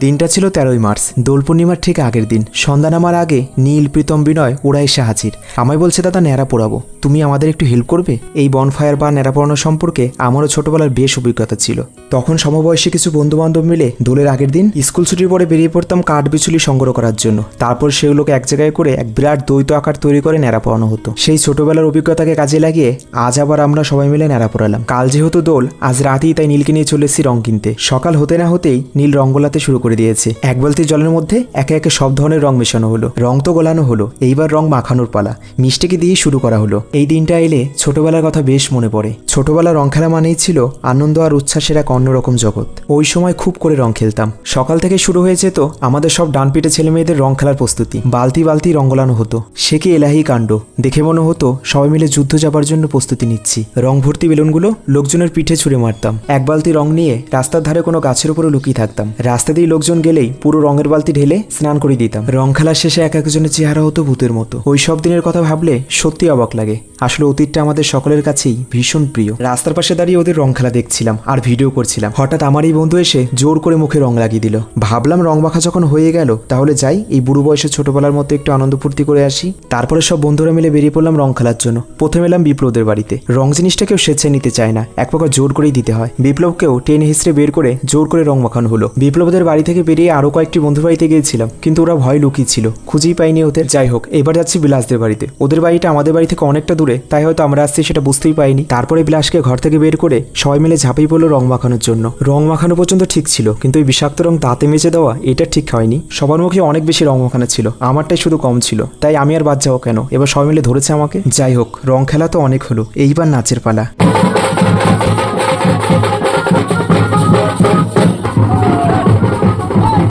দিনটা ছিল তেরোই মার্চ, দোল পূর্ণিমার ঠিক আগের দিন। সন্ধ্যা নামার আগে নীল প্রীতম বিনয় ওরা এসে হাজির। আমায় বলছে, দাদা, ন্যাড়া পোড়াবো। তুমি আমাদের একটু হেল্প করবে? এই বনফায়ার বা ন্যাড়া পোড়ানো সম্পর্কে আমারও ছোটবেলার বেশ অভিজ্ঞতা ছিল। তখন সমবয়সী কিছু বন্ধু বান্ধব মিলে দোলের আগের দিন স্কুল ছুটির পরে বেরিয়ে পড়তাম কাঠ বিচুলি সংগ্রহ করার জন্য। তারপর সেগুলোকে এক জায়গায় করে এক বিরাট দ্বৈত আকার তৈরি করে ন্যাড়া পোড়ানো হতো। সেই ছোটবেলার অভিজ্ঞতাকে কাজে লাগিয়ে আজ আবার আমরা সবাই মিলে ন্যাড়া পোড়ালাম। কাল যেহেতু দোল, আজ রাতেই তাই নীলকে নিয়ে চলে এসেছি রং কিনতে। সকাল হতে না হতেই নীল রং গোলাতে শুরু করে দিয়েছে। এক বালতি জলের মধ্যে একে একে সব ধরনের রং মেশানো হলো। রং তো গোলানো হলো, এইবার রং মাখানোর পালা। মিষ্টিকে দিয়ে শুরু করা হলো। এই দিনটা এলে ছোটবেলার কথা বেশ মনে পড়ে। ছোটবেলা রং খেলা মানেই ছিল আনন্দ আর উচ্ছ্বাসের এক অন্যরকম জগৎ। ওই সময় খুব করে রং খেলতাম। সকাল থেকে শুরু হয়েছে তো আমাদের সব ডান পিটে ছেলে মেয়েদের রং খেলার প্রস্তুতি। বালতি বালতি রং গোলানো হতো। সে কি এলাহি কাণ্ড? দেখে মনে হতো সবাই মিলে যুদ্ধ যাবার জন্য প্রস্তুতি নিচ্ছি। রং ভর্তি বেলুনগুলো লোকজনের পিঠে ছুঁড়ে মারতাম। এক বালতি রং নিয়ে রাস্তার ধারে কোনো গাছের উপরে লুকিয়ে থাকতাম। রাস্তা দিয়ে লোকজন গেলেই পুরো রঙের বালতি ঢেলে স্নান করে দিতাম। রং খেলার শেষে এক একজনের চেহারা হতো ভূতের মতো। ওই সব দিনের কথা ভাবলে সত্যি অবাক লাগে। আসলে অতীতটা আমাদের সকলের কাছেই ভীষণ প্রিয়। রাস্তার পাশে দাঁড়িয়ে ওদের রং খেলা দেখছিলাম আর ভিডিও করছিলাম। হঠাৎ আমার এই বন্ধু এসে জোর করে মুখে রং লাগিয়ে দিল। ভাবলাম রং মাখা যখন হয়ে গেল, তাহলে যাই, এই বুড়ো বয়সে ছোটবেলার মতো একটু আনন্দ ফুর্তি করে আসি। তারপরে সব বন্ধুরা মিলে বেরিয়ে পড়লাম রং খেলার জন্য। প্রথমে এলাম বিপ্লবদের বাড়িতে। রং জিনিসটা কেউ স্বেচ্ছায় নিতে চায় না। এক প্রকার জোর করেই দিতে হয়। বিপ্লবকেও টেনে হিসড়ে বের করে জোর করে রং মাখানো হলো। বিপ্লবদের বাড়ি থেকে বেরিয়ে আরও কয়েকটি বন্ধু বাড়িতে গিয়েছিলাম, কিন্তু ওরা ভয় লুকিয়ে ছিল, খুঁজেই পাইনি ওদের। যাই হোক, এবার যাচ্ছি বিলাসদের বাড়িতে। ওদের বাড়িটা আমাদের বাড়ি থেকে অনেকটা দূরে, তাই হয়তো আমরা আসছি সেটা বুঝতেই পাইনি। তারপরে বিলাসকে ঘর থেকে বের করে সবাই মিলে ঝাঁপিয়ে পড়ল রং মাখানোর জন্য। রং মাখানো পর্যন্ত ঠিক ছিল, কিন্তু ওই বিষাক্ত রং দাঁতে মেজে দেওয়া এটা ঠিক হয়নি। সবার মুখে অনেক বেশি রং মাখানো ছিল, আমারটাই শুধু কম ছিল, তাই আমি আর বাদ যাব কেন? এবার সবাই মিলে ধরেছে আমাকে। যাই হোক, রং খেলা তো অনেক হলো, এইবার নাচের পালা।